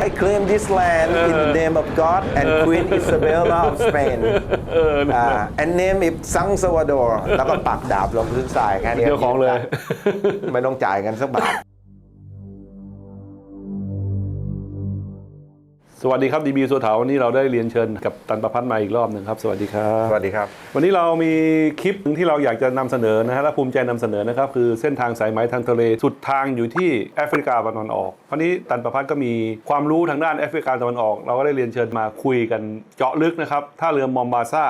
I claim this land in the name of God and Queen Isabella of Spain อ่า and name it San Salvador แล้วก็ปักดาบลงพื้นทรายแค่นี้เจ้าของเลย ไม่ต้องจ่ายกันสักบาท สวัสดีครับดีบีสุเถาวันนี้เราได้เรียนเชิญกับตันประพัฒน์มาอีกรอบหนึ่งครับ สวัสดีครับ สวัสดีครับ วันนี้เรามีคลิปหนึ่งที่เราอยากจะนำเสนอนะฮะและภูมิใจนำเสนอนะครับ คือเส้นทางสายไหมทางทะเลสุดทางอยู่ที่แอฟริกาตะวันออกคราวนี้ตันประพัฒน์ก็มีความรู้ทางด้านแอฟริกาตะวันออก เราก็ได้เรียนเชิญมาคุยกันเจาะลึกนะครับท่าเรือมอมบาซา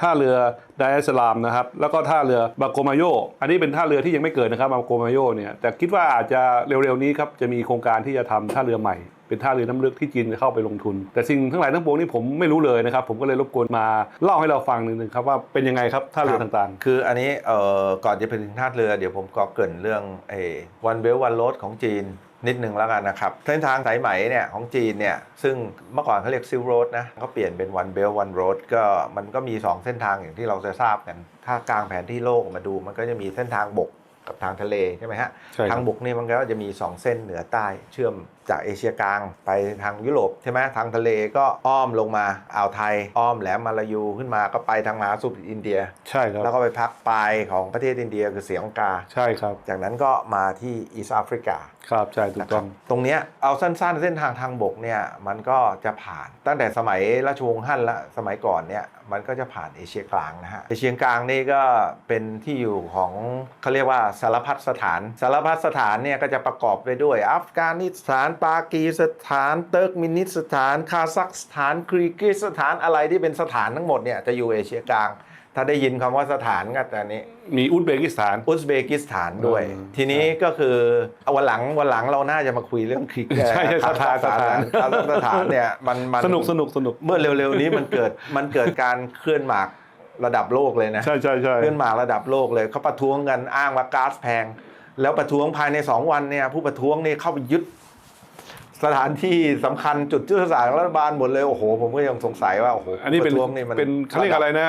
ท่าเรือไดอาสลามนะครับแล้วก็ท่าเรือบาโกมาโยอันนี้เป็นท่าเรือที่ยังไม่เกิดนะครับบาโกมาโยเนี่ยแต่คิดว่าอาจจะเร็วๆนี้ครับจะมีโครงการที่จะทำท่าเรือใหม่เป็นท่าเรือน้ำลึกที่จีนจะเข้าไปลงทุน แต่สิ่งทั้งหลายทั้งปวงนี่ผมไม่รู้เลยนะครับ ผมก็เลยรบกวนมาเล่าให้เราฟังนิดนึงครับว่าเป็นยังไงครับท่าเรือต่างๆ คืออันนี้เอ่อก่อนจะไปถึงท่าเรือเดี๋ยวผมก็เกินเรื่องไอ้วันเบลวันโรดของจีน นิดนึงแล้วกันนะครับ เส้นทางสายไหมเนี่ยของจีนเนี่ย ซึ่งเมื่อก่อนเขาเรียกซิลโรดนะ ก็เปลี่ยนเป็นวันเบลวันโรดก็มันก็มี 2 เส้นทางอย่างที่เราจะทราบกัน ถ้ากลางแผนที่โลกมาดู มันก็จะมีเส้นทางบกกับทางทะเลใช่ไหมฮะใช่ครับทางบกนี่มันก็จะมี 2 เส้นเหนือใต้เชื่อม จากเอเชียกลางไปทางยุโรปใช่ไหมทางทะเลก็อ้อมลงมาอ่าวไทย อ้อมแหลมมาลายูขึ้นมาก็ไปทางมหาสมุทรอินเดียๆใช่ครับ แล้วก็ไปพักปลายของประเทศอินเดียคือเสียงกา ใช่ครับ จากนั้นก็มาที่อีสต์แอฟริกาครับใช่ถูกต้องตรงเนี้ยเอาสั้นๆ เส้นทางทางบกเนี่ยมันก็จะผ่านตั้งแต่สมัยราชวงศ์ฮั่นละสมัยก่อนเนี่ย มันก็จะผ่านเอเชียกลางนะฮะเอเชียกลางนี่ก็เป็นที่อยู่ของเขาเรียกว่าสารพัดสถาน สารพัดสถานเนี่ยก็จะประกอบไปด้วย อัฟกานิสถานปากีสถานเติร์กมินิสถาน คาซัคสถานครีกิสถานอะไรที่เป็นสถานทั้งหมดเนี่ยจะอยู่เอเชียกลาง ถ้าได้ยินคำว่าสถานก็แต่นี้ มีอุซเบกิสถาน อุซเบกิสถานด้วยอืมทีนี้ก็คือเอาวันหลังวันหลังเราน่าจะมาคุยเรื่องคลิกใช่ใช่สถานสถานคาซัคสถานเนี่ยมันมันสนุกสนุกสนุกเมื่อเร็วๆนี้มันเกิดมันเกิดการเคลื่อนหมากระดับโลกเลยนะใช่ใช่ใช่เคลื่อนหมากระดับโลกเลยเขาประท้วงกันอ้างว่าก๊าซแพง แล้วประท้วงภายใน2วันเนี่ยผู้ประท้วงนี่เข้าไปยึดสถานที่สำคัญจุดยุทธศาสตร์ของรัฐบาลหมดเลยโอ้โหผมก็ยังสงสัยว่าโอ้โหอันนี้เป็นประท้วงนี่มันเป็นเขาเรียกอะไรนะ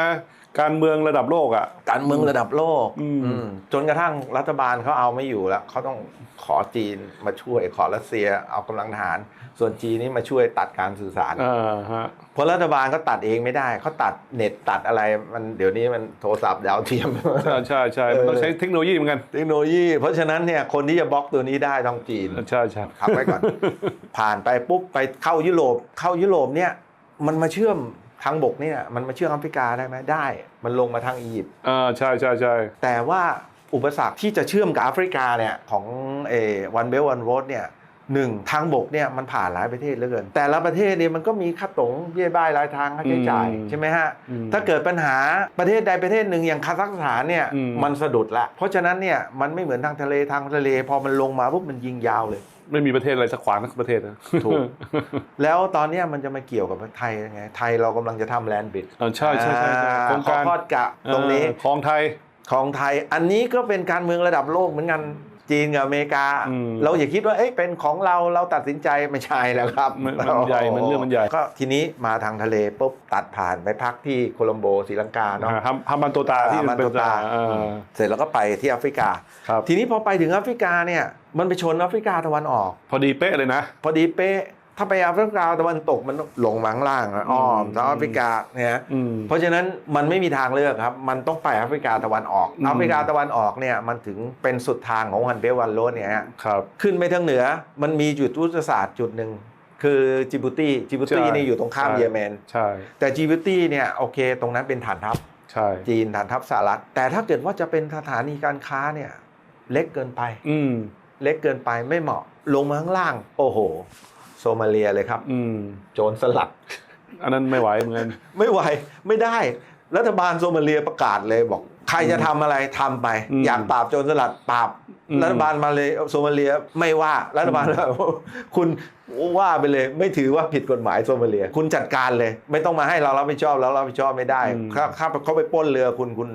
การเมืองระดับโลกอะ การเมืองระดับโลกอืมอืมจนกระทั่งรัฐบาลเขาเอาไม่อยู่แล้วเขาต้องขอจีนมาช่วยขอรัสเซียเอากำลังทหาร ส่วนจีนนี่มาช่วยตัดการสื่อสารอ่าฮะ เพราะรัฐบาลก็ตัดเองไม่ได้เขาตัดเน็ตตัดอะไรมันเดี๋ยวนี้มันโทรศัพท์ดาวเทียม ใช่ใช่ใช่มันต้องใช้เทคโนโลยีเหมือนกัน เทคโนโลยี เพราะฉะนั้นเนี่ยคนที่จะบล็อกตัวนี้ได้ต้องจีน ใช่ใช่พักไว้ก่อน ผ่านไปปุ๊บไปเข้ายุโรปเข้ายุโรปเนี่ย มันมาเชื่อม ทางบกเนี่ยมันมาเชื่อมแอฟริกาได้ไหมได้ มันลงมาทางอียิปต์อ่าใช่ใช่ใช่แต่ว่าอุปสรรคที่จะเชื่อมกับแอฟริกาเนี่ยของเอวันเบลวันโรดเนี่ยหนึ่งทางบกเนี่ยมันผ่านหลายประเทศเหลือเกิน แต่ละประเทศเนี่ยมันก็มีค่าตรงเบี้ยบ้ายรายทางค่าใช้จ่ายใช่ไหมฮะอืมถ้าเกิดปัญหาประเทศใดประเทศหนึ่งอย่างคาซัคสถานเนี่ยอืมมันสะดุดละเพราะฉะนั้นเนี่ยมันไม่เหมือนทางทะเลทางทะเล พอมันลงมาปุ๊บมันยิงยาวเลย ไม่มีประเทศอะไรสักขวางสักประเทศนะถูกแล้วตอนเนี้ยมันจะมาเกี่ยวกับไทยยังไง ไทยเรากำลังจะทำแลนด์บิดอ่าใช่ใช่ใช่ใช่โครงการทอดกะตรงนี้เออของไทยของไทยอันนี้ก็เป็นการเมืองระดับโลกเหมือนกันจีนกับอเมริกาอืมเราอย่าคิดว่าเอ๊ะเป็นของเราเราตัดสินใจไม่ใช่แล้วครับมันมันใหญ่มันเรื่องมันใหญ่ก็ทีนี้มาทางทะเลปุ๊บตัดผ่านไปพักที่โคลัมโบศรีลังกาเนาะอ่าฮัมฮัมบันโตตาที่อ่ามันเป็โตนตาเออเสร็จแล้วก็ไปที่แอฟริกาครับทีนี้พอไปถึงแอฟริกาเนี่ย มันไปชนแอฟริกาตะวันออก พอดีเป๊ะเลยนะ พอดีเป๊ะ ถ้าไปแอฟริกาตะวันตกมันต้องลงมาข้างล่างอะอ้อมอืมเซาท์แอฟริกาเนี่ยอืมเพราะฉะนั้นมันไม่มีทางเลือกครับ มันต้องไปแอฟริกาตะวันออกอืมแอฟริกาตะวันออกเนี่ยมันถึงเป็นสุดทางของวันเบลวันโรดเนี่ยฮะครับขึ้นไปทางเหนือมันมีจุดยุทธศาสตร์จุดหนึ่งคือจิบูตีจิบูตีใช่นี่อยู่ตรงข้ามใช่เยเมนใช่แต่จิบูตีเนี่ยโอเค ตรงนั้นเป็นฐานทัพใช่จีนฐานทัพสหรัฐแต่ถ้าเกิดว่าจะเป็นสถานีการค้าเนี่ยเล็กเกินไป อืม เล็กเกินไปไม่เหมาะ ลงมาข้างล่าง โอ้โห โซมาเลียเลยครับ อืม โจรสลัด อันนั้นไม่ไหวเหมือนกัน ไม่ไหวไม่ได้ รัฐบาลโซมาเลียประกาศเลยบอก ใครจะทำอะไรทำไป อืม อยากปราบโจรสลัดปราบอืมรัฐบาลมาเลยโซมาเลียไม่ว่ารัฐบาล คุณว่าไปเลย ไม่ถือว่าผิดกฎหมายโซมาเลีย คุณจัดการเลย ไม่ต้องมาให้เรารับผิดชอบแล้วรับผิดชอบไม่ได้ถ้าถ้าเขาไปปล้นเรือคุณคุณ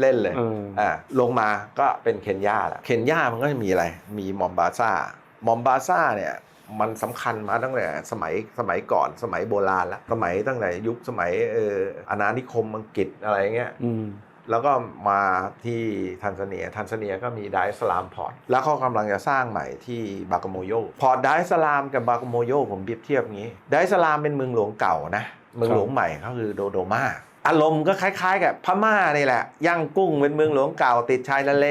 เล่นเลย เออ อ่าลงมาก็เป็นเคนยาแหละเคนยามันก็จะมีอะไร มีมอมบาซามอมบาซาเนี่ยมันสำคัญมาตั้งแต่สมัยสมัยก่อนสมัยโบราณแล้วสมัยตั้งแต่ยุคสมัยเอออาณานิคมอังกฤษอะไรเงี้ย อืม แล้วก็มาที่ทันซาเนีย ทันซาเนียก็มีไดสลามพอร์ต แล้วเขากำลังจะสร้างใหม่ที่บากาโมโย พอร์ตไดสลามกับบากาโมโยผมเปรียบเทียบอย่างนี้ ไดสลามเป็นเมืองหลวงเก่านะ เมืองหลวงใหม่ก็คือโดโดมาอารมณ์ก็คล้ายๆ กับพม่านี่แหละ ย่างกุ้งเป็นเมืองหลวงเก่าติดชายทะเล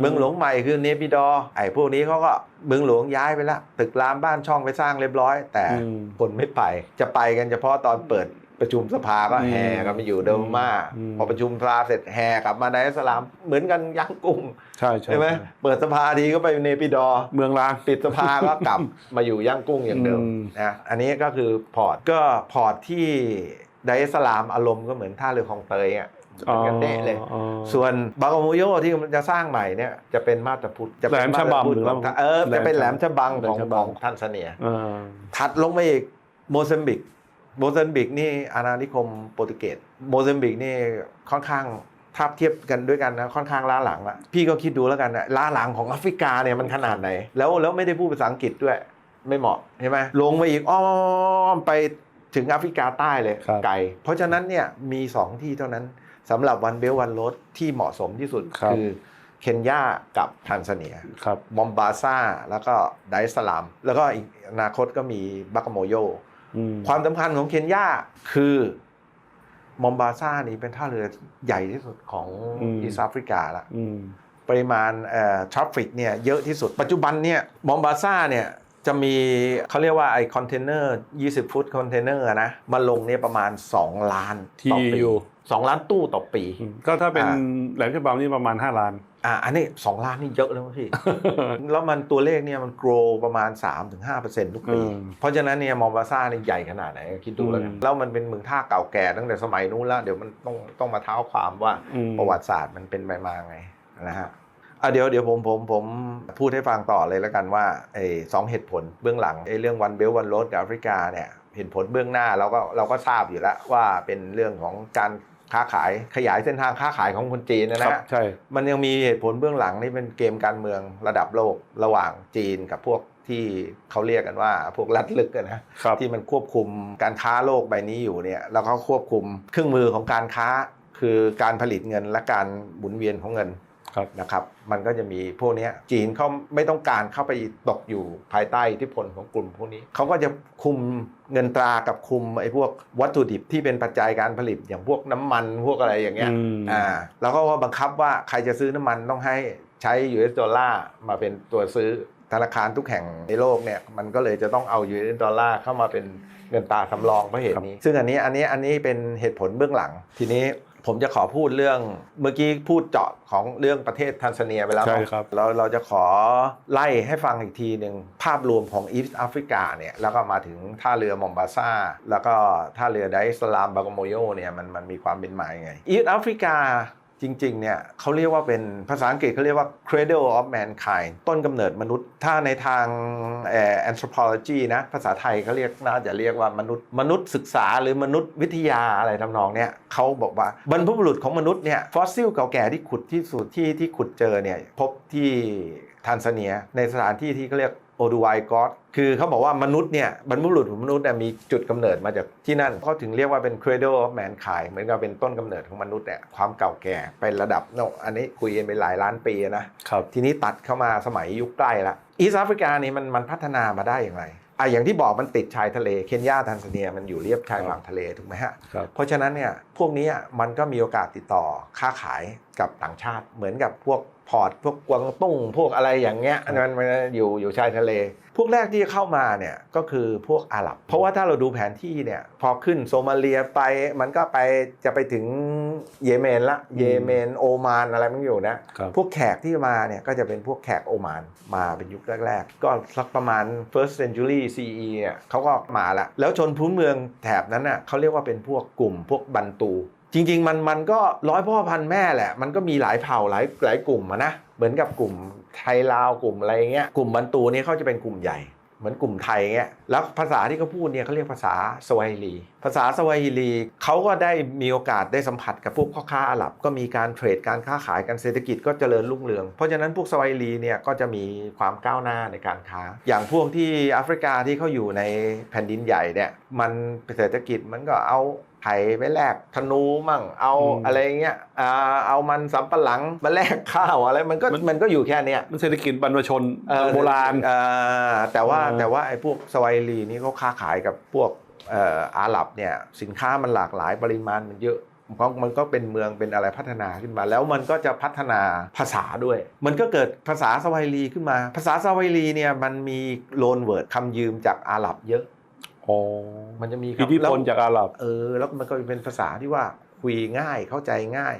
เมืองหลวงใหม่คือเนปิดอร์ไอ้พวกนี้เขาก็เมืองหลวงย้ายไปละ ตึกรามบ้านช่องไปสร้างเรียบร้อย แต่อืมคนไม่ไป จะไปกันเฉพาะตอนเปิด ประชุมสภาก็แห่กันไปอยู่เดิมมาอืมพอประชุมสภาเสร็จแห่กลับมาไดอาสลามเหมือนกันย่างกุ้งใช่ใช่ใช่ไหมเปิดสภาทีก็ไปเนปิดอร์เมืองลางปิดสภาก็กลับมาอยู่ย่างกุ้งอย่างเดิมอืมนะอันนี้ก็คือพอร์ตก็พอร์ตที่ไดอาสลามอารมณ์ก็เหมือนท่าเรือคลองเตยอะเหมือนกันเด้เลยอ๋อส่วนบากาโมโยที่มันจะสร้างใหม่เนี่ยจะเป็นมาตรพุทธจะเป็นแหลมฉบังาตรพุทธหรือของว่าเออจะเป็นแหลมฉบังแหลขมองฉบัขงองทันซาเนียอ่าถัดลงมาอีกโมซัมบิก โมซัมบิกนี่อาณานิคมโปรตุเกสโมซัมบิกนี่ค่อนข้างถ้าเทียบกันด้วยกันนะค่อนข้างล้าหลังละพี่ก็คิดดูแล้วกันนะล้าหลังของแอฟริกาเนี่ยมันขนาดไหน แล้วแล้วไม่ได้พูดภาษาอังกฤษด้วยไม่เหมาะใช่ไหมลงมาอีกอ้อมไปถึงแอฟริกาใต้เลยครับไกลเพราะฉะนั้นเนี่ยมีสองที่เท่านั้นสำหรับวันเบลวันโรดที่เหมาะสมที่สุดครับคือเคนยากับทันซาเนียครับมอมบาซาแล้วก็ไดร์สลาม แล้วก็อีกอนาคตก็มีบักโมโยอืม ความสำคัญของเคนยาคือมอมบาซานี่เป็นท่าเรือใหญ่ที่สุดของอีสแอฟริกาละอืมปริมาณเอ่อทราฟฟิกเนี่ยเยอะที่สุด ปัจจุบันเนี่ยมอมบาซาเนี่ยจะมีเขาเรียกว่าไอคอนเทนเนอร์ 20 ฟุตคอนเทนเนอร์นะมาลงเนี่ยประมาณ 2 ล้านต่อปี TEU 2ล้านตู้ต่อปีอืมก็ถ้าเป็นอ่าแหลมฉบังนี่ประมาณ 5 ล้าน อ่าอันนี้2ล้านนี่เยอะแล้วพี่ แล้วมันตัวเลขเนี่ยมัน grow ประมาณ 3-5%ทุกปีอืมเพราะฉะนั้นเนี่ยมอมบาซ่านี่ใหญ่ขนาดไหนคิดดูแล้วกันอืมแล้วมันเป็นเมืองท่าเก่าแก่ตั้งแต่สมัยนู้นแล้วเดี๋ยวมันต้องต้องมาเท้าความว่าอืมประวัติศาสตร์มันเป็นไปมาไงนะฮะอะเดี๋ยวเดี๋ยวผมผมผมพูดให้ฟังต่อเลยแล้วกันว่าไอ้สองเหตุผลเบื้องหลังไอ้เรื่องวันเบลวันโรดกับแอฟริกาเนี่ยเห็นผลเบื้องหน้าเราก็เราก็ทราบอยู่แล้วว่าเป็นเรื่องของการ ค้าขายขยายเส้นทางค้าขายของคนจีนนะครันะบใช่มันยังมีเหตุผลเบื้องหลังนี่เป็นเกมการเมืองระดับโลกระหว่างจีนกับพวกที่เขาเรียกกันว่าพวกลัดลึกอะนะครับที่มันควบคุมการค้าโลกใบนี้อยู่เนี่ยแล้วเขาควบคุมเครื่องมือของการค้าคือการผลิตเงินและการหมุนเวียนของเงินครับ นะครับ มันก็จะมีพวกเนี้ยจีนเขาไม่ต้องการเข้าไปตกอยู่ภายใต้อิทธิพลของกลุ่มพวกนี้เขาก็จะคุมเงินตรากับคุมไอ้พวกวัตถุดิบที่เป็นปัจจัยการผลิตอย่างพวกน้ำมันพวกอะไรอย่างเงี้ยอืมอ่าแล้วก็บังคับว่าใครจะซื้อน้ำมันต้องให้ใช้ US ดอลลาร์มาเป็นตัวซื้อธนาคารทุกแห่งในโลกเนี่ยมันก็เลยจะต้องเอา US ดอลลาร์เข้ามาเป็นเงินตราสำรองเพราะเหตุนี้ ซึ่งอันนี้อันนี้อันนี้เป็นเหตุผลเบื้องหลัง ทีนี้ ผมจะขอพูดเรื่องเมื่อกี้พูดเจาะของเรื่องประเทศทันซาเนียไปแล้วใช่เนาะครับเราเราจะขอไล่ให้ฟังอีกทีหนึ่งภาพรวมของอีสต์แอฟริกาเนี่ยแล้วก็มาถึงท่าเรือมอมบาซาแล้วก็ท่าเรือไดสลามบากโมโยเนี่ยมันมันมีความเป็นมายังไงอีสต์แอฟริกา จริงๆเนี่ยเขาเรียกว่าเป็นภาษาอังกฤษเขาเรียกว่า cradle of mankind ต้นกำเนิดมนุษย์ ถ้าในทาง anthropology นะภาษาไทยเขาเรียกน่าจะเรียกว่ามนุษย์มนุษย์ศึกษาหรือมนุษย์วิทยาอะไรทำนองเนี่ยเขาบอกว่าบรรพบุรุษของมนุษย์เนี่ยฟอสซิลเก่าแก่ที่ขุดที่สุดที่ที่ขุดเจอเนี่ยพบที่ทันซาเนียในสถานที่ที่เขาเรียก โอดูไวกอสคือเขาบอกว่ามนุษย์เนี่ยบรรพบุรุษของมนุษย์เนี่ยมีจุดกำเนิดมาจากที่นั่นเขาถึงเรียกว่าเป็น cradle of mankind เหมือนกับเป็นต้นกำเนิดของมนุษย์เนี่ยความเก่าแก่ไประดับโนอันนี้คุยกันไปหลายล้านปีนะครับทีนี้ตัดเข้ามาสมัยยุคใกล้ละอีสแอฟริกานี่มันมันพัฒนามาได้อย่างไรอะอย่างที่บอกมันติดชายทะเลเคนยาทันซาเนียมันอยู่เรียบชายฝั่งทะเลถูกไหมฮะครับเพราะฉะนั้นเนี่ยพวกนี้มันก็มีโอกาสติดต่อค้าขายกับต่างชาติเหมือนกับพวก พอร์ตพวกกวางตุ้งพวกอะไรอย่างเงี้ยมันมันอยู่อยู่ชายทะเล พวกแรกที่จะเข้ามาเนี่ยก็คือพวกอาหรับ เพราะว่าถ้าเราดูแผนที่เนี่ยพอขึ้นโซมาเลียไปมันก็ไปจะไปถึงเยเมนละเยเมนโอมานอะไรมันอยู่นะครับพวกแขกที่มาเนี่ยก็จะเป็นพวกแขกโอมานมาเป็นยุคแรก ๆ ก็สักประมาณ first century CE เนี่ยเขาก็มาละแล้วชนพื้นเมืองแถบนั้นน่ะเขาเรียกว่าเป็นพวกกลุ่มพวกบันตู จริง ๆ มันมันก็ร้อยพ่อพันแม่แหละ มันก็มีหลายเผ่าหลายหลายกลุ่มนะเหมือนกับกลุ่มไทยลาวกลุ่มอะไรเงี้ยกลุ่มบันตูนี่เขาจะเป็นกลุ่มใหญ่เหมือนกลุ่มไทยเงี้ยแล้วภาษาที่เขาพูดเนี่ยเขาเรียกภาษาสวาฮิลี ภาษาสวาฮิลีเขาก็ได้มีโอกาสได้สัมผัสกับพวกพ่อค้าอาหรับ ก็มีการเทรดการค้าขายกันเศรษฐกิจก็เจริญรุ่งเรือง เพราะฉะนั้นพวกสวาฮิลีเนี่ยก็จะมีความก้าวหน้าในการค้า อย่างพวกที่แอฟริกาที่เขาอยู่ในแผ่นดินใหญ่เนี่ยมันเศรษฐกิจมันก็เอา ไผ่ไปแลกธนูมั่ง เอาอืมอะไรเงี้ยอ่าเอามันสำปะหลังมาแลกข้าวอะไรมันก็มันมันก็อยู่แค่เนี้ยมันเศรษฐกิจบรรพชนเอ่อโบราณเอ่อแต่ว่าเออแต่ว่าไอ้พวกสวายลีนี่เขาค้าขายกับพวกเอ่ออาหรับเนี่ยสินค้ามันหลากหลายปริมาณมันเยอะเพราะมันก็เป็นเมืองเป็นอะไรพัฒนาขึ้นมา แล้วมันก็จะพัฒนาภาษาด้วย มันก็เกิดภาษาสวายลีขึ้นมา ภาษาสวายลีเนี่ยมันมีโลนเวิร์ดคำยืมจากอาหรับเยอะ อ๋อมันจะมีคำอิทธิพลแล้วจากอาหรับเออ แล้วมันก็เป็นภาษาที่ว่าคุยง่ายเข้าใจง่าย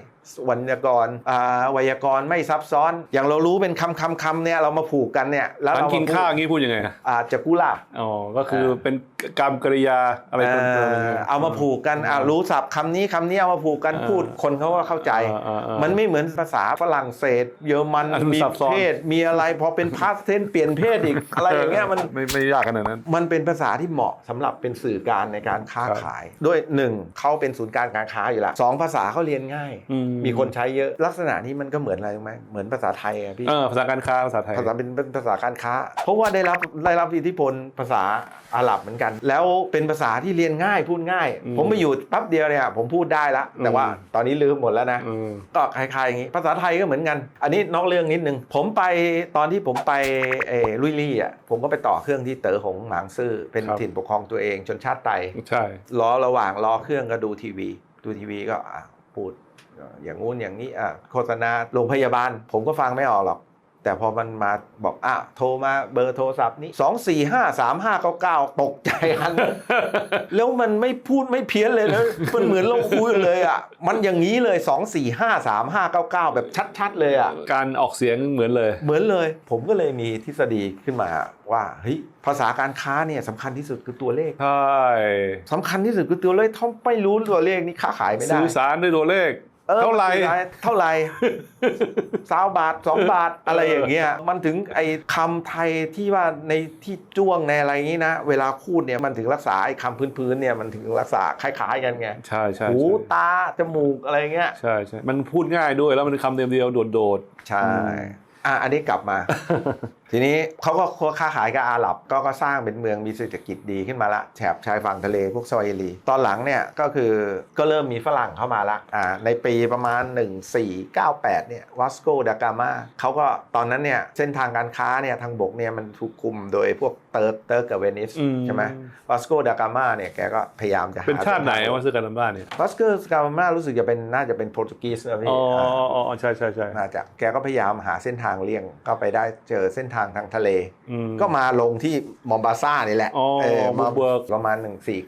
วรรณกรอ่าไวยากรณ์ไม่ซับซ้อน อย่างเรารู้เป็นคำคำคำเนี่ยเรามาผูกกันเนี่ยแล้วมันเรากิกินข้าวอย่างนี้พูดยังไงอะอาจจะกุล่าอ๋อก็คือเป็นกรรมกริยาอะไรเอต่างอๆเอามาผูกกันอะรู้ศัพท์คำนี้คำนี้เอามาผูกกันเออพูดคนเขาก็เข้าใจเออเออเออมันไม่เหมือนภาษาฝรั่งเศส เยอรมันอันนั้นมีซับซ้อนเพศมีอะไรพอเป็นพาสเทนเปลี่ยนเพศอีกอะไรอย่างเงี้ยมันไม่ไม่ยากขนาดนั้น มันเป็นภาษาที่เหมาะสำหรับเป็นสื่อการในการค้าครับขาย ด้วยหนึ่งเขาเป็นศูนย์การการค้าอยู่แล้วสองภาษาเขาเรียนง่ายอืมีคนใช้เยอะลักษณะนี้มันก็เหมือนอะไรรู้ไหมเหมือนภาษาไทยอะพี่เออภาษาการค้าภาษาไทยภาษาเป็นเป็นภาษาการค้า เพราะว่าได้รับได้รับอิทธิพลภาษาอาหรับเหมือนกัน แล้วเป็นภาษาที่เรียนง่ายพูดง่ายอืมผมไปอยู่แป๊บเดียวเนี่ยผมพูดได้ละแต่ว่าอืมตอนนี้ลืมหมดแล้วนะอืมก็คล้ายๆอย่างนี้ภาษาไทยก็เหมือนกัน อันนี้นอกเรื่องนิดนึงผมไปตอนที่ผมไปเออลุยลี่อะผมก็ไปต่อเครื่องที่เต๋อหงหมางซื่อเป็นครับถิ่นปกครองตัวเองชนชาติไตใช่รอระหว่างรอเครื่องก็ดูทีวี ดูทีวีก็อะพูด อย่างงู้นอย่างนี้อะโฆษณาโรงพยาบาล ผมก็ฟังไม่ออกหรอก แต่พอมันมาบอกอะโทรมาเบอร์โทรศัพท์นี้สองสี่ห้าสามห้าเก้าเก้าตกใจอัน แล้วมันไม่พูดไม่เพี้ยนเลยนะมันเหมือนเราคุยกันเลยอะมันอย่างนี้เลยสองสี่ห้าสามห้าเก้าเก้าแบบชัด ๆ เลยอะการออกเสียงเหมือนเลย เหมือนเลย ผมก็เลยมีทฤษฎีขึ้นมาว่าเฮ้ยภาษาการค้าเนี่ยสำคัญที่สุดคือตัวเลขใช่สำคัญที่สุดคือตัวเลขถ้าไม่รู้ตัวเลขนี่ค้าขายไม่ได้ สื่อสารด้วยตัวเลข ออเท่าไหร่มันคือเท่าไหร่สาวบาทสองบาทอะไรอย่างเงี้ยมันถึงไอ้คำไทยที่ว่าในที่จ้วงในอะไรอย่างงี้นะ เวลาพูดเนี่ยมันถึงรักษาไอ้คำพื้นๆเนี่ยมันถึงรักษาคล้ายๆกันไงใช่ใช่หูใช่ตาจมูกอะไรเงี้ยใช่ใช่มันพูดง่ายด้วยแล้วมันคำเดียวๆโดดใช่อืมอะอันนี้กลับมา ทีนี้เขาก็ค้าขายกับอาหรับก็ก็สร้างเป็นเมืองมีเศรษฐกิจดีขึ้นมาละแถบชายฝั่งทะเลพวกสวาฮิลีตอนหลังเนี่ยก็คือก็เริ่มมีฝรั่งเข้ามาละอ่าในปีประมาณ 1498เนี่ยวัสโกดากามาเขาก็ตอนนั้นเนี่ยเส้นทางการค้าเนี่ยทางบกเนี่ยมันถูกคุมโดยพวกเติร์กเติร์กกับเวนิสอืมใช่ไหมวัสโกดากามาเนี่ยแกก็พยายามจะๆเป็นชาติไหนส้ทงว่าซื้อกันลำบ้านเนี่ยวัสโกดากามารู้สึกจะเป็นน่าจะเป็นโปรตุเกสนะพี่อ๋ออ่าอ๋ออ๋อใช่ใช่ใช่น่าจะแกก็พยายามหาเส้นทางเลี่ยงก็ไปได้เจอเส้นทางทางทะเลอืมก็มาลงที่มอมบาซ่านี่แหละอ๋อเออมาบุกเบิกประมาณ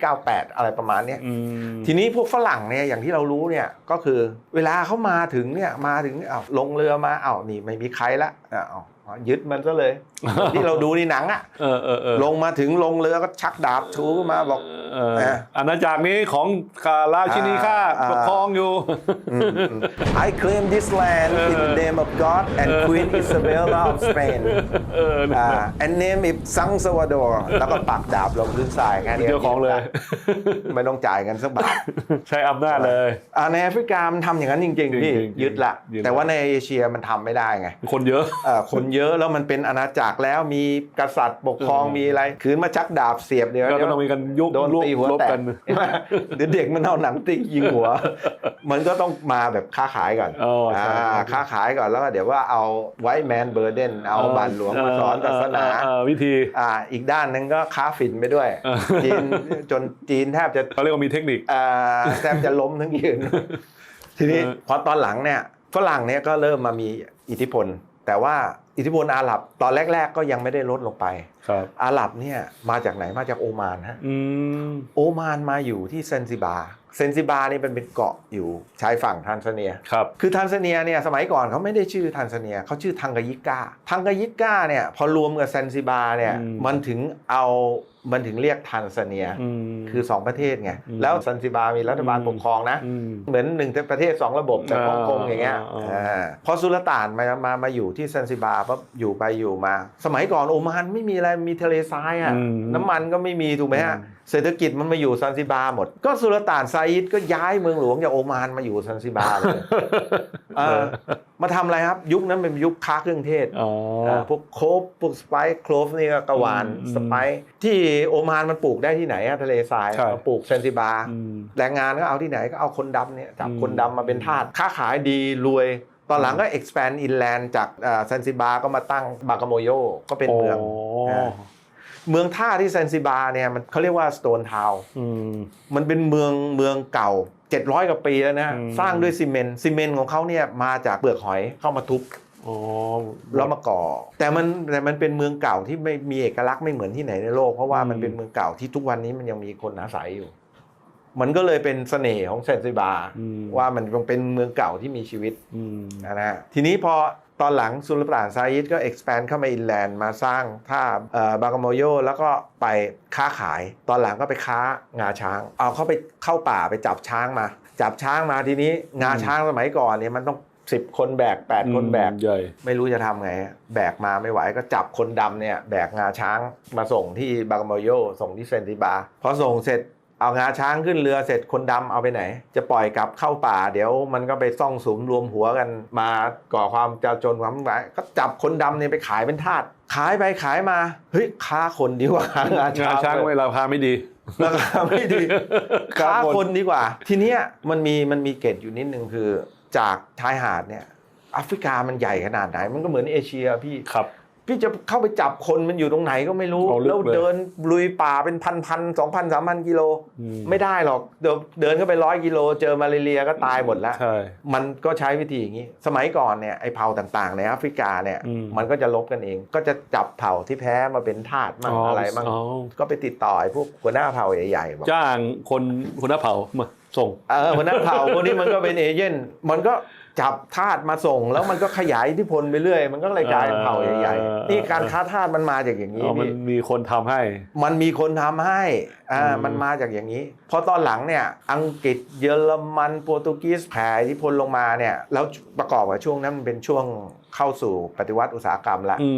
1498 อะไรประมาณเนี้ยอืมทีนี้พวกฝรั่งเนี่ยอย่างที่เรารู้เนี่ยก็คือเวลาเขามาถึงเนี่ยมาถึงอ้าวลงเรือมาอ้าวนี่ไม่มีใครละอ้าว ยึดมันซะเลย ที่เราดูในหนังอะเออเออเออลงมาถึงลงเรือก็ชักดาบชูขึ้นมาบอกเออเอออาณาจักรนี้ของข้าราชินีข้าอ่าปกครองอยู่อืมอืม I claim this land in the name of God and Queen Isabella of Spain เอออ่า and name it San Salvador แล้วก็ปักดาบลงพื้นทรายแค่นี้เจ้าของเลย ไม่ต้องจ่ายกันสักบาท ใช้อำนาจเลยอ่าในแอฟริกามันทำอย่างนั้นจริงๆพี่จริงๆยึดละยึดละแต่ว่าในเอเชียมันทำไม่ได้ไง คนเยอะเอ่อคนเยอะแล้วมันเป็นอาณาจักรแล้วมีกษัตริย์ปกครองเออมีอะไรคืนมาชักดาบเสียบเดียวก็เดี๋ยวต้องมีกันยุบโดนตีหัวลบแตกักนใช่ไหมเดี๋ยวเด็กมันเอาหนังตียิงหัว มันก็ต้องมาแบบค้าขายก่อนอ๋อใช่อ่าค้าขายก่อนแล้วก็เดี๋ยวว่าเอาไวท์แมนเบอร์เดนเอาบัตรหลวงมาสอนศาสนาเออเออวิธีอ่าอีกด้านหนึงก็ค้าฝิ่นไปด้วยเออจีนจนจีนแทบจะเขาเรียกว่ามีเทคนิคอ่าแทบจะล้มทั้งยืนทีนี้เออพอตอนหลังเนี่ยฝรั่งเนี่ยก็เริ่มมามีอิทธิพล แต่ว่า อิทธิพลอาหรับตอนแรก ๆ ก็ยังไม่ได้ลดลงไปครับอาหรับเนี่ยมาจากไหนมาจากโอมานฮะอืมโอมานมาอยู่ที่เซนซิบา เซนซิบานี่เป็นเป็นเกาะอยู่ชายฝั่งทานซาเนีย ครับ คือทานซาเนียเนี่ยสมัยก่อนเขาไม่ได้ชื่อทานซาเนียเขาชื่อทังกายิกาทังกายิกาเนี่ยพอรวมกับเซนซิบาเนี่ยอืม มันถึงเอามันถึงเรียกทานซาเนีย อืม คือ 2 ประเทศไง อืมแล้วซันซิบามีรัฐบาลอืมปกครองนะอืมเหมือนหนึ่งประเทศ 2 ระบบแบบอ่าฮ่องกงอย่างเงี้ยอ่าอ่า อ่าพอสุลต่านมามามาอยู่ที่ซันซิบาปั๊บอยู่ไปอยู่มา สมัยก่อนโอมานไม่มีอะไรมีทะเลทรายอะอืม น้ำมันก็ไม่มีถูกไหมฮะอืมเศรษฐกิจมันมาอยู่ซันซิบาหมด ก็สุลต่านไซยิดก็ย้ายเมืองหลวงจากโอมานมาอยู่ซันซิบาเลยเออมาทำอะไรครับ ยุคนั้นเป็นยุคค้าเครื่องเทศอ๋อาพวกโคบพวกสไปซ์โคลฟนี่ก็กระวานอืมสไปซ์ที่โอมานมันปลูกได้ที่ไหนอะทะเลทรายใช่มาปลูกเซนซิบาอืมแรงงานก็เอาที่ไหนก็เอาคนดำเนี่ยจับอืมคนดำมาเป็นทาสค้าขายดีรวยตอนหลังก็ expand inland จากเซนซิบาก็มาตั้งบากาโมโยก็เป็นเมืองอ๋อ เมืองท่าที่เซนซิบาเนี่ยมันเขาเรียกว่าสโตนทาวอืมมันเป็นเมืองเมืองเก่า 700 กว่าปีแล้วนะอืมสร้างด้วยซีเมนต์ซีเมนต์ของเขาเนี่ยมาจากเปลือกหอยเข้ามาทุบอ๋อแล้วมาก่อ แต่มันแต่มันเป็นเมืองเก่าที่ไม่มีเอกลักษณ์ไม่เหมือนที่ไหนในโลก เพราะว่ามันเป็นเมืองเก่าที่ทุกวันนี้มันยังมีคนอาศัยอยู่ มันก็เลยเป็นเสน่ห์ของเซนซิบาอืมว่ามันเป็นเมืองเก่าที่มีชีวิตอืมนะฮะทีนี้พอ ตอนหลังสุลต่านซายิดก็ expand เข้ามาอินแลนด์มาสร้างท่าเอ่อบากาโมโยแล้วก็ไปค้าขาย ตอนหลังก็ไปค้างาช้าง เอาเข้าไปเข้าป่าไปจับช้างมา จับช้างมาทีนี้งาช้างสมัยก่อนเนี่ยมันต้อง10คนแบก8คนแบกใหญ่ไม่รู้จะทำไง แบกมาไม่ไหวก็จับคนดำเนี่ย แบกงาช้างมาส่งที่บากาโมโยส่งที่เซนติบาพอส่งเสร็จ เอางาช้างขึ้นเรือเสร็จคนดำเอาไปไหน จะปล่อยกลับเข้าป่า เดี๋ยวมันก็ไปซ่องสุมรวมหัวกันมาก่อความเจ้าจนความวุ่นวายก็จับคนดำเนี่ยไปขายเป็นทาสขายไปขายมาเฮ้ยค้าคนดีกว่างางาช้างช้างเวลาพาไม่ดีราคาไม่ดีครับค้าผมคนดีกว่า ทีเนี้ยมันมีมันมีเกตอยู่นิดนึงคือ จากชายหาดเนี่ยแอฟริกามันใหญ่ขนาดไหน มันก็เหมือนเอเชียพี่ครับ พี่จะเข้าไปจับคนมันอยู่ตรงไหนก็ไม่รู้ เอาลึกแล้วเลยเดินลุยป่าเป็นพันพันสองพันสามพันกิโล อืม ไม่ได้หรอกเดินเดินเข้าไปร้อยกิโล เจอมาเลเรียก็ตายหมดแล้ว ใช่ มันก็ใช้วิธีอย่างนี้ สมัยก่อนเนี่ยไอ้เผ่าต่างๆ ในแอฟริกาเนี่ยอืม มันก็จะลบกันเอง ก็จะจับเผ่าที่แพ้มาเป็นทาสมั่งอะไรมั่งอ๋อก็ไปติดต่อไอ้พวกหัวหน้าเผ่าใหญ่ๆบอกจ้างคนคนหน้าเผามาส่ง เออหัวหน้าเผ่าพวกนี้มันก็เป็นเอเย่นมันก็ จับทาสมาส่งแล้วมันก็ขยายอิทธิพลไปเรื่อย มันก็เลยกลายเป็นเผ่าใหญ่เออๆนี่การค้าทาสมันมาจากอย่างนี้อ๋อมันพี่มีคนทำให้ มันมีคนทำให้อ่าอืมมันมาจากอย่างนี้พอตอนหลังเนี่ยอังกฤษเยอรมันโปรตุเกสแผ่อิทธิพลลงมาเนี่ยแล้วประกอบกับช่วงนั้นมันเป็นช่วงเข้าสู่ปฏิวัติอุตสาหกรรมแล้วอื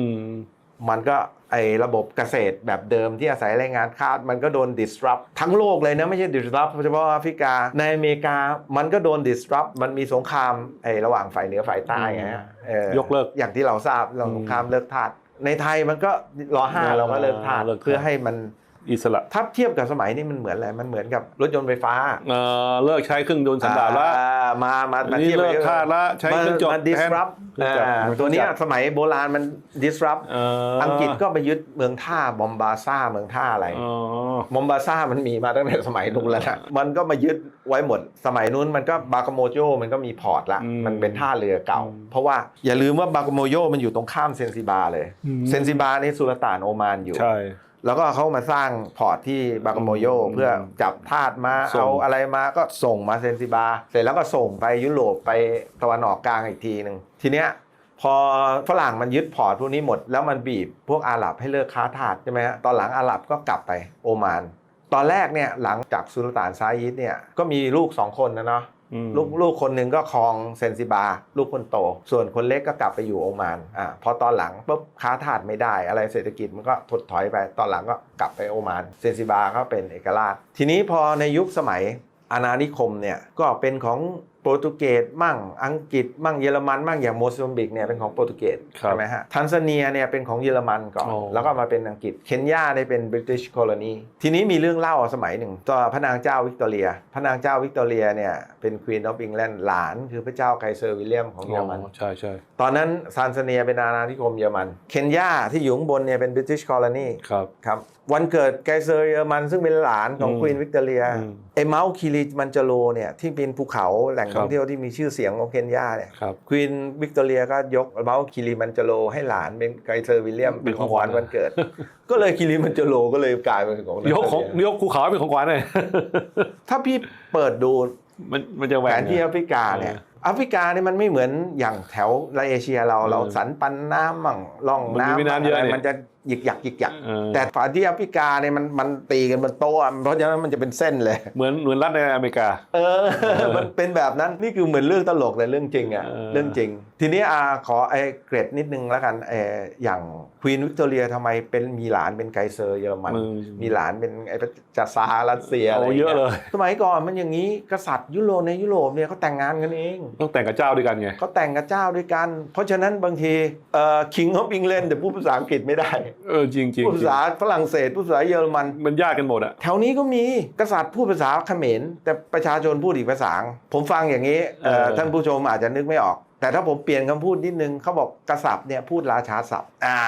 มมันก็ไอ้ระบบเกษตรแบบเดิมที่อาศัยแรงงานข้ามมันก็โดน disrupt ทั้งโลกเลยนะ ไม่ใช่ disrupt เฉพาะแอฟริกา ในอเมริกามันก็โดน disrupt มันมีสงครามไอ้ระหว่างฝ่ายเหนือฝ่ายใต้ไงฮะเออยกเลิกอย่างที่เราทราบเราสงครามเลิกทาสในไทยมันก็รอห้าอ่าเราก็เลิกทาสเลิกทาสเพื่อให้มัน อิสระถ้าเทียบกับสมัยนี้มันเหมือนอะไรมันเหมือนกับรถยนต์ไฟฟ้าเอ่อเลิกใช้เครื่องยนต์สันดาปละอ่ามา มามานี่เทียบเลิกทาสละใช้เครื่องจดมัน disrupt แทนเครื่องจักรอ่ามันตัวเนี้ยเครื่องจักรสมัยโบราณมัน disrupt เอ่ออังกฤษก็ไปยึดเมืองท่าบอมบาซ่าเมืองท่าอะไรอ๋อมอมบาซ่ามันมีมาตั้งแต่สมัยนู้นแล้วนะมันก็มายึดไว้หมด สมัยนู้นมันก็บากาโมโยมันก็มีพอร์ตละอืมมันเป็นท่าเรือเก่าอืมเพราะว่าอย่าลืมว่าบากาโมโยมันอยู่ตรงข้ามเซนซิบาเลยอืมเซนซิบานี่สุลต่านโอมานอยู่ใช่ แล้วก็เขามาสร้างพอร์ตที่บากาโมโยอืมเพื่อจับทาสมาส่งเอาอะไรมาก็ส่งมาเซนซิบาเสร็จแล้วก็ส่งไปยุโรปไปตะวันออกกลางอีกทีหนึ่งทีเนี้ยพอฝรั่งมันยึดพอร์ตพวกนี้หมด แล้วมันบีบพวกอาหรับให้เลิกค้าทาสใช่ไหมฮะตอนหลังอาหรับก็กลับไปโอมาน ตอนแรกเนี่ยหลังจากสุลต่านซายิดเนี่ยก็มีลูกสองคนนะเนาะอืม ลูกลูกคนหนึ่งก็คลองเซนซิบา ลูกคนโต ส่วนคนเล็กก็กลับไปอยู่โอมานอ่าพอตอนหลังปุ๊บค้าทาสไม่ได้อะไรเศรษฐกิจมันก็ถดถอยไปตอนหลังก็กลับไปโอมานเซนซิบาก็เป็นเอกราช ทีนี้พอในยุคสมัยอาณานิคมเนี่ยก็เป็นของ โปรตุเกสมั่งอังกฤษมั่งเยอรมันมั่งอย่างโมซัมบิกเนี่ยเป็นของโปรตุเกสครับใช่ไหมฮะทันซาเนียเนี่ยเป็นของเยอรมันก่อนโอ้แล้วก็มาเป็นอังกฤษเคนยาได้เป็นบริ i ิช c o ล o นีทีนี้มีเรื่องเล่าสมัยหนึ่งต่อพระนางเจ้าวิกตอเรีย พระนางเจ้าวิกตอเรียเนี่ยเป็นควีนออฟอิงแลนด์หลานคือพระเจ้าไกเซอร์วิลเลียมของเยอรมันอ๋อใช่ใช่ตอนนั้นซานซาเนียเป็นอาณานิคมเยอรมัน เคนยาที่อยู่ข้างบนเนี่ยเป็นบริ i ิช c o ล o นีครับครับวันเกิดไกเซอร์เยอรมันซึ่งเป็นหลานของอืมควีนวิกตอเรียอืมไอเมาส์คิริมันจาโรเนี่ยที่เป็นภูเขาแหล่งครับท่องเที่ยวที่มีชื่อเสียงของเคนยาเนี่ยครับควีนวิกตอเรียก็ยกเมาส์คิริมันจาโรให้หลานเป็นไกเซอร์วิลเลียมเป็เป็นนขขอองงขขวัวัญญวันเกิด ก็เลยคิริมันจาโรก็เลยกลายเป็นของยกของยกภูเขาให้เป็นของขวัญเลยถ้าพี่เปิดดูมันมันจะแหวแผกนที่แอฟริกาเนี่ยแอฟริกาเนี่ยมันไม่เหมือนอย่างแถวในเอเชียเราเออเราสันปันน้ำมั่งล่องมันมีน้ำแม่น้ำเยอะอะไรเนี่ยมันจะ หยิกหยักหยิกหยัก เออ แต่ฝาที่แอฟริกาเนี่ยมันมันตีกันบนโต๊ะอะเพราะฉะนั้นมันจะเป็นเส้นเลย เหมือนเหมือนรัฐในอเมริกา เออ มันเป็นแบบนั้นนี่คือเหมือนเรื่องตลกเลยเรื่องจริงอะเออ เรื่องจริงทีนี้อาขอไอ้เกรดนิดนึงแล้วกันเอออย่างควีนวิกตอเรียทำไมเป็นมีหลานเป็นไกเซอร์เยอรมันอืมมีหลานเป็นไอ้จัสารัสเซียอะไรโอ้เยอะเลยสมัยก่อนมันอย่างนี้กษัตริย์ยุโรปในยุโรปเนี่ยเขาแต่งงานกันเองต้องแต่งกับเจ้าด้วยกันไงเขาแต่งกับเจ้าด้วยกัน เพราะฉะนั้นบางทีเอ่อ King of England แต่พูดภาษาอังกฤษไม่ได้เออจริงจริงพูดภาษาฝรั่งเศสพูดภาษาเยอรมันมันยากกันหมดอะแถวนี้ก็มีกษัตริย์พูดภาษาเขมรแต่ประชาชนพูดอีกภาษา ผมฟังอย่างนี้เอ่อเออท่านผู้ชมอาจจะนึกไม่ออก แต่ถ้าผมเปลี่ยนคำพูดนิดนึงเขาบอกกษัตริย์เนี่ยพูดราชาศัพท์อ่า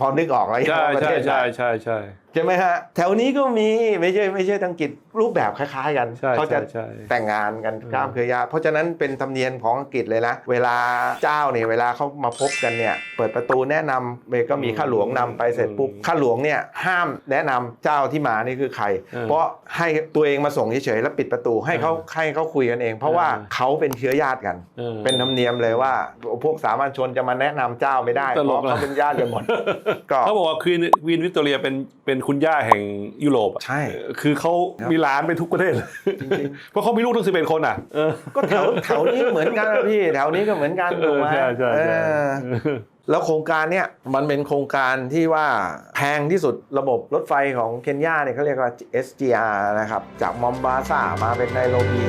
พอนึกออกแล้วใช่ใช่ใช่ใช่ ใช่ใช่ไหมฮะแถวนี้ก็มีไม่ใช่ไม่ใช่อังกฤษรูปแบบคล้ายๆกันใช่เขาจะใช่ใช่ แต่งงานกันข้ามเครือญาติเพราะฉะนั้นเป็นธรรมเนียมของอังกฤษเลยนะ เวลาเจ้าเนี่ยเวลาเขามาพบกันเนี่ย เปิดประตูแนะนำเบก็มีข้าหลวงนำไปเสร็จปุ๊บข้าหลวงเนี่ยห้ามแนะนำเจ้าที่มานี่คือใครเออเพราะให้ตัวเองมาส่งเฉยๆแล้วปิดประตูให้เขาเออให้เขาคุยกันเอง เพราะว่าเออเขาเป็นเชื้อญาติกัน ออ เป็นธรรมเนียมเลยว่า พวกสามัญชนจะมาแนะนำเจ้าไม่ได้ตเพลกราะเขานะเป็นญาติกันหมด ก็ เขาบอกว่าควีนควีนวิกตอเรียเป็นเป็นคุณย่าแห่งยุโรปอะใช่คือเขามีหลานไปทุกประเทศเลยจริง เพราะเขามีลูกทั้งสิบเอ็ดคนอะเออ ก็แถวแถวนี้เหมือนกันนะพี่แถวนี้ก็เหมือนกันถูกไหมใช่ใช่ใช่ เออแล้วโครงการเนี้ยมันเป็นโครงการที่ว่าแพงที่สุดระบบรถไฟของเคนยาเนี่ยเขาเรียกว่า SGR นะครับ จากมอมบาซามาเป็นไนโรบี